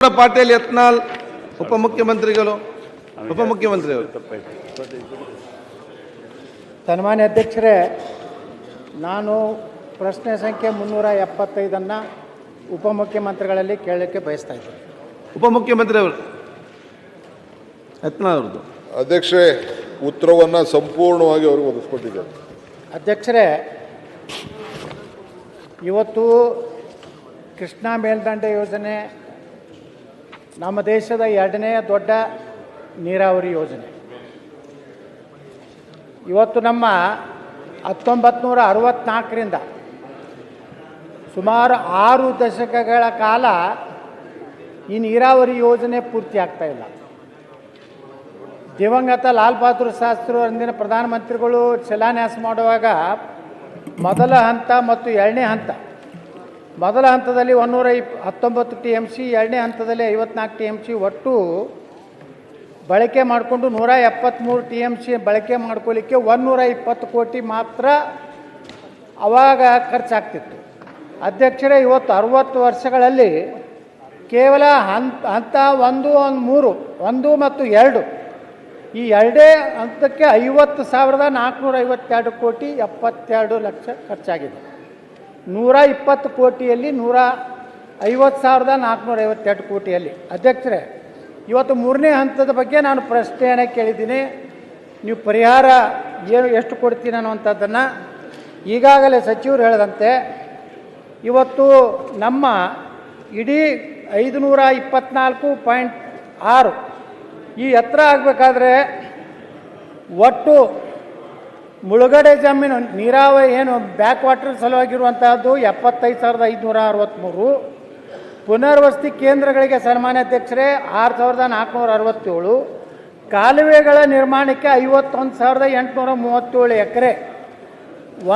ಪಾಟೀಲ್ ಯತ್ನಾಲ್ ಉಪಮುಖ್ಯಮಂತ್ರಿಗಳು ಉಪಮುಖ್ಯಮಂತ್ರಿಗಳು ಸನ್ಮಾನ್ಯ ಅಧ್ಯಕ್ಷರೇ ನಾನು ಪ್ರಶ್ನೆ ಸಂಖ್ಯೆ ಮುನ್ನೂರ ಎಪ್ಪತ್ತೈದನ್ನು ಉಪಮುಖ್ಯಮಂತ್ರಿಗಳಲ್ಲಿ ಕೇಳಲಿಕ್ಕೆ ಬಯಸ್ತಾ ಇದ್ದೀನಿ. ಅವರು ಯತ್ನಾಳ್ ಅವ್ರದ್ದು. ಅಧ್ಯಕ್ಷರೇ ಉತ್ತರವನ್ನು ಸಂಪೂರ್ಣವಾಗಿ ಅವರು ಒದಗಿಸ್ಕೊಟ್ಟಿದ್ದಾರೆ. ಅಧ್ಯಕ್ಷರೇ ಇವತ್ತು ಕೃಷ್ಣಾ ಮೇಲ್ದಂಡೆ ಯೋಜನೆ ನಮ್ಮ ದೇಶದ ಎರಡನೇ ದೊಡ್ಡ ನೀರಾವರಿ ಯೋಜನೆ. ಇವತ್ತು ನಮ್ಮ ಹತ್ತೊಂಬತ್ತು ನೂರ ಅರವತ್ತ್ನಾಲ್ಕರಿಂದ ಸುಮಾರು ಆರು ದಶಕಗಳ ಕಾಲ ಈ ನೀರಾವರಿ ಯೋಜನೆ ಪೂರ್ತಿ ಆಗ್ತಾ ಇಲ್ಲ. ದಿವಂಗತ ಲಾಲ್ ಬಹದ್ದೂರ್ ಶಾಸ್ತ್ರಿ ಅಂದಿನ ಪ್ರಧಾನಮಂತ್ರಿಗಳು ಶಿಲಾನ್ಯಾಸ ಮಾಡುವಾಗ ಮೊದಲ ಹಂತ ಮತ್ತು ಎರಡನೇ ಹಂತ ಮೊದಲ ಹಂತದಲ್ಲಿ ಒನ್ನೂರ ಇಪ್ ಹತ್ತೊಂಬತ್ತು ಟಿ ಎಂ ಸಿ, ಎರಡನೇ ಹಂತದಲ್ಲಿ ಐವತ್ನಾಲ್ಕು ಟಿ ಎಂ ಸಿ, ಒಟ್ಟು ಬಳಕೆ ಮಾಡಿಕೊಂಡು ನೂರ ಎಪ್ಪತ್ತ್ಮೂರು ಟಿ ಎಂ ಸಿ ಬಳಕೆ ಮಾಡ್ಕೊಳ್ಳಿಕ್ಕೆ ಒಂದೂರ ಇಪ್ಪತ್ತು ಕೋಟಿ ಮಾತ್ರ ಅವಾಗ ಖರ್ಚಾಗ್ತಿತ್ತು. ಅಧ್ಯಕ್ಷರೇ, ಇವತ್ತು ಅರುವತ್ತು ವರ್ಷಗಳಲ್ಲಿ ಕೇವಲ ಹಂತ ಹಂತ ಒಂದು ಒಂದು, ಮೂರು, ಒಂದು ಮತ್ತು ಎರಡು, ಈ ಎರಡೇ ಹಂತಕ್ಕೆ ಐವತ್ತು ಸಾವಿರದ ನಾಲ್ಕುನೂರ ಐವತ್ತೆರಡು ಕೋಟಿ ಎಪ್ಪತ್ತೆರಡು ಲಕ್ಷ ಖರ್ಚಾಗಿದೆ. ನೂರ ಇಪ್ಪತ್ತು ಕೋಟಿಯಲ್ಲಿ ನೂರ ಐವತ್ತು ಸಾವಿರದ ನಾಲ್ಕುನೂರ ಐವತ್ತೆರಡು ಕೋಟಿಯಲ್ಲಿ. ಅಧ್ಯಕ್ಷರೇ, ಇವತ್ತು ಮೂರನೇ ಹಂತದ ಬಗ್ಗೆ ನಾನು ಪ್ರಶ್ನೆಯನ್ನು ಕೇಳಿದ್ದೀನಿ. ನೀವು ಪರಿಹಾರ ಏನು, ಎಷ್ಟು ಕೊಡ್ತೀನಿ ಅನ್ನುವಂಥದ್ದನ್ನು ಈಗಾಗಲೇ ಸಚಿವರು ಹೇಳಿದಂತೆ, ಇವತ್ತು ನಮ್ಮ ಇಡೀ ಐದು ನೂರ ಇಪ್ಪತ್ನಾಲ್ಕು ಪಾಯಿಂಟ್ ಆರು ಈ ಎತ್ತರ ಆಗಬೇಕಾದ್ರೆ ಒಟ್ಟು ಮುಳುಗಡೆ ಜಮೀನು, ನೀರಾವರಿ ಏನು ಬ್ಯಾಕ್ ವಾಟರ್ ಸಲುವಾಗಿರುವಂತಹದ್ದು ಎಪ್ಪತ್ತೈದು ಸಾವಿರದ ಐದುನೂರ ಅರವತ್ತ್ಮೂರು ಪುನರ್ವಸತಿ ಕೇಂದ್ರಗಳಿಗೆ ಸನ್ಮಾನ್ಯ ಅಧ್ಯಕ್ಷರೇ, ಆರು ಸಾವಿರದ ನಾಲ್ಕುನೂರ ಅರವತ್ತೇಳು. ಕಾಲುವೆಗಳ ನಿರ್ಮಾಣಕ್ಕೆ ಐವತ್ತೊಂದು ಸಾವಿರದ ಎಂಟುನೂರ ಮೂವತ್ತೇಳು ಎಕರೆ.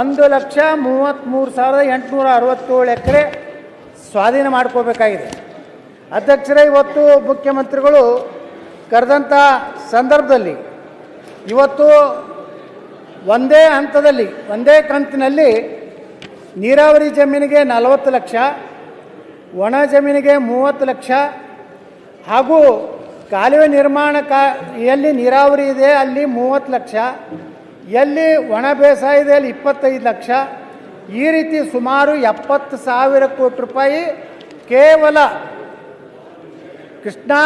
ಒಂದು ಲಕ್ಷ ಮೂವತ್ತ್ಮೂರು ಸಾವಿರದ ಎಂಟುನೂರ ಅರವತ್ತೇಳು ಎಕರೆ ಸ್ವಾಧೀನ ಮಾಡ್ಕೋಬೇಕಾಗಿದೆ. ಅಧ್ಯಕ್ಷರೇ, ಇವತ್ತು ಮುಖ್ಯಮಂತ್ರಿಗಳು ಕರೆದಂಥ ಸಂದರ್ಭದಲ್ಲಿ ಇವತ್ತು ಒಂದೇ ಹಂತದಲ್ಲಿ, ಒಂದೇ ಕಂತಿನಲ್ಲಿ ನೀರಾವರಿ ಜಮೀನಿಗೆ ನಲವತ್ತು ಲಕ್ಷ, ಒಣ ಜಮೀನಿಗೆ ಮೂವತ್ತು ಲಕ್ಷ, ಹಾಗೂ ಕಾಲುವೆ ನಿರ್ಮಾಣ ಕಾ, ಎಲ್ಲಿ ನೀರಾವರಿ ಇದೆ ಅಲ್ಲಿ ಮೂವತ್ತು ಲಕ್ಷ, ಎಲ್ಲಿ ಒಣ ಬೇಸಾಯ ಇದೆ ಅಲ್ಲಿ ಇಪ್ಪತ್ತೈದು ಲಕ್ಷ, ಈ ರೀತಿ ಸುಮಾರು ಎಪ್ಪತ್ತು ಸಾವಿರ ಕೋಟಿ ರೂಪಾಯಿ ಕೇವಲ ಕೃಷ್ಣಾ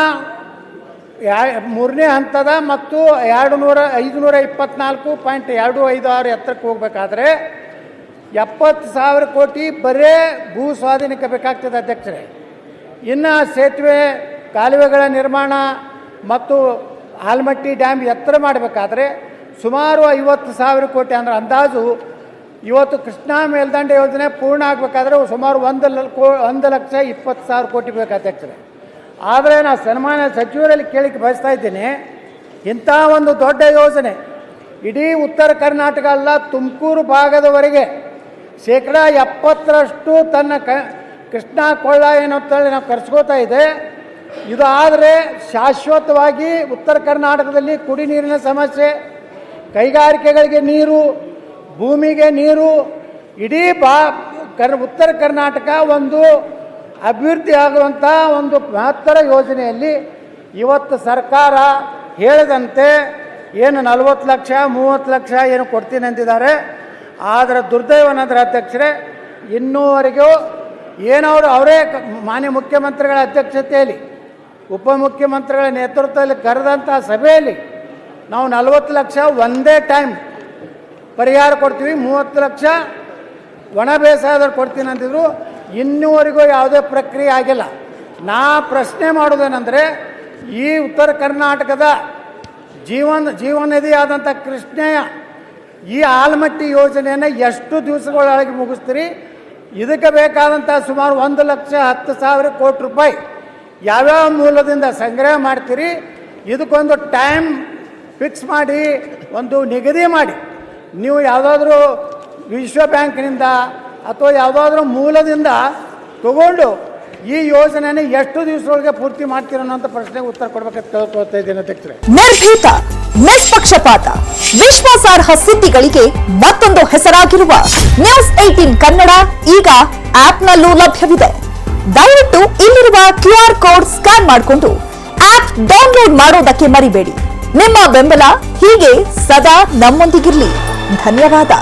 ಯಾ- ಮೂರನೇ ಹಂತದ ಮತ್ತು ಎರಡು ನೂರ ಐದುನೂರ ಇಪ್ಪತ್ನಾಲ್ಕು ಪಾಯಿಂಟ್ ಎರಡು ಐದು ಆರು ಎತ್ತರಕ್ಕೆ ಹೋಗಬೇಕಾದ್ರೆ ಎಪ್ಪತ್ತು ಸಾವಿರ ಕೋಟಿ ಬರೇ ಭೂ ಸ್ವಾಧೀನಕ್ಕೆ ಬೇಕಾಗ್ತದೆ ಅಧ್ಯಕ್ಷರೇ. ಇನ್ನು ಸೇತುವೆ, ಕಾಲುವೆಗಳ ನಿರ್ಮಾಣ ಮತ್ತು ಆಲ್ಮಟ್ಟಿ ಡ್ಯಾಮ್ ಎತ್ತರ ಮಾಡಬೇಕಾದ್ರೆ ಸುಮಾರು ಐವತ್ತು ಸಾವಿರ ಕೋಟಿ ಅಂದ್ರೆ ಅಂದಾಜು ಇವತ್ತು ಕೃಷ್ಣಾ ಮೇಲ್ದಂಡೆ ಯೋಜನೆ ಪೂರ್ಣ ಆಗಬೇಕಾದ್ರೆ ಸುಮಾರು ಒಂದು ಕೋ ಒಂದು ಲಕ್ಷ ಇಪ್ಪತ್ತು ಸಾವಿರ ಕೋಟಿ ಬೇಕು ಅಧ್ಯಕ್ಷರೇ. ಆದರೆ ನಾನು ಸನ್ಮಾನ್ಯ ಸಚಿವರಲ್ಲಿ ಕೇಳಿಕ್ಕೆ ಬಯಸ್ತಾ ಇದ್ದೀನಿ. ಇಂಥ ಒಂದು ದೊಡ್ಡ ಯೋಜನೆ ಇಡೀ ಉತ್ತರ ಕರ್ನಾಟಕ ಅಲ್ಲ, ತುಮಕೂರು ಭಾಗದವರೆಗೆ ಶೇಕಡ ಎಪ್ಪತ್ತರಷ್ಟು ತನ್ನ ಕ, ಕೃಷ್ಣ ಕೊಳ್ಳ ಏನಂತೇಳಿ ನಾವು ಕರೆಸ್ಕೋತಾ ಇದೆ. ಇದು ಆದರೆ ಶಾಶ್ವತವಾಗಿ ಉತ್ತರ ಕರ್ನಾಟಕದಲ್ಲಿ ಕುಡಿ ನೀರಿನ ಸಮಸ್ಯೆ, ಕೈಗಾರಿಕೆಗಳಿಗೆ ನೀರು, ಭೂಮಿಗೆ ನೀರು, ಇಡೀ ಬಾ, ಕರ್, ಉತ್ತರ ಕರ್ನಾಟಕ ಒಂದು ಅಭಿವೃದ್ಧಿ ಆಗುವಂಥ ಒಂದು ಮಹತ್ತರ ಯೋಜನೆಯಲ್ಲಿ ಇವತ್ತು ಸರ್ಕಾರ ಹೇಳಿದಂತೆ ಏನು ನಲವತ್ತು ಲಕ್ಷ, ಮೂವತ್ತು ಲಕ್ಷ ಏನು ಕೊಡ್ತೀನಿ ಅಂತಿದ್ದಾರೆ ಆದರೆ ದುರ್ದೈವನಂದ್ರೆ ಅಧ್ಯಕ್ಷರೇ, ಇನ್ನೂವರೆಗೂ ಏನವರು ಅವರೇ ಮಾನ್ಯ ಮುಖ್ಯಮಂತ್ರಿಗಳ ಅಧ್ಯಕ್ಷತೆಯಲ್ಲಿ, ಉಪಮುಖ್ಯಮಂತ್ರಿಗಳ ನೇತೃತ್ವದಲ್ಲಿ ಕರೆದಂಥ ಸಭೆಯಲ್ಲಿ ನಾವು ನಲವತ್ತು ಲಕ್ಷ ಒಂದೇ ಟೈಮ್ ಪರಿಹಾರ ಕೊಡ್ತೀವಿ, ಮೂವತ್ತು ಲಕ್ಷ ಒಣ ಬೇಸಾಯದವ್ರು ಕೊಡ್ತೀನಿ ಅಂತಿದ್ರು ಇನ್ನೂವರೆಗೂ ಯಾವುದೇ ಪ್ರಕ್ರಿಯೆ ಆಗಿಲ್ಲ. ನಾ ಪ್ರಶ್ನೆ ಮಾಡೋದೇನೆಂದರೆ ಈ ಉತ್ತರ ಕರ್ನಾಟಕದ ಜೀವನ ಜೀವನದಿ ಆದಂಥ ಕೃಷ್ಣೆಯ ಈ ಆಲ್ಮಟ್ಟಿ ಯೋಜನೆಯನ್ನು ಎಷ್ಟು ದಿವಸಗಳೊಳಗೆ ಮುಗಿಸ್ತೀರಿ? ಇದಕ್ಕೆ ಬೇಕಾದಂಥ ಸುಮಾರು ಒಂದು ಲಕ್ಷ ಹತ್ತು ಸಾವಿರ ಕೋಟಿ ರೂಪಾಯಿ ಯಾವ್ಯಾವ ಮೂಲದಿಂದ ಸಂಗ್ರಹ ಮಾಡ್ತೀರಿ? ಇದಕ್ಕೊಂದು ಟೈಮ್ ಫಿಕ್ಸ್ ಮಾಡಿ, ಒಂದು ನಿಗದಿ ಮಾಡಿ. ನೀವು ಯಾವುದಾದ್ರೂ ವಿಶ್ವ ಬ್ಯಾಂಕ್ನಿಂದ ಅಥವಾ ಯಾವುದಾದ್ರೂ ಮೂಲದಿಂದ ತಗೊಂಡು ಈ ಯೋಜನೆನ ಎಷ್ಟು ದಿವಸದೊಳಗೆ ಪೂರ್ತಿ ಮಾಡ್ತೀರ ಅಂತ ಪ್ರಶ್ನೆಗೆ ಉತ್ತರ ಕೊಡ್ಬೇಕಂತ ಕೇಳ್ಕೊಳ್ತಾ ಇದ್ದೇನೆ ಅಧ್ಯಕ್ಷರೇ ನಿರ್ಭೀತ, ನಿಷ್ಪಕ್ಷಪಾತ, ವಿಶ್ವಾಸಾರ್ಹ ಸುದ್ದಿಗಳಿಗೆ ಮತ್ತೊಂದು ಹೆಸರಾಗಿರುವ ನ್ಯೂಸ್ ಏಟೀನ್ ಕನ್ನಡ ಈಗ ಆಪ್ನಲ್ಲೂ ಲಭ್ಯವಿದೆ. ದಯವಿಟ್ಟು ಇಲ್ಲಿರುವ ಕ್ಯೂ ಆರ್ ಕೋಡ್ ಸ್ಕ್ಯಾನ್ ಮಾಡಿಕೊಂಡು ಆಪ್ ಡೌನ್ಲೋಡ್ ಮಾಡೋದಕ್ಕೆ ಮರಿಬೇಡಿ. ನಿಮ್ಮ ಬೆಂಬಲ ಹೀಗೆ ಸದಾ ನಮ್ಮೊಂದಿಗಿರಲಿ. ಧನ್ಯವಾದ.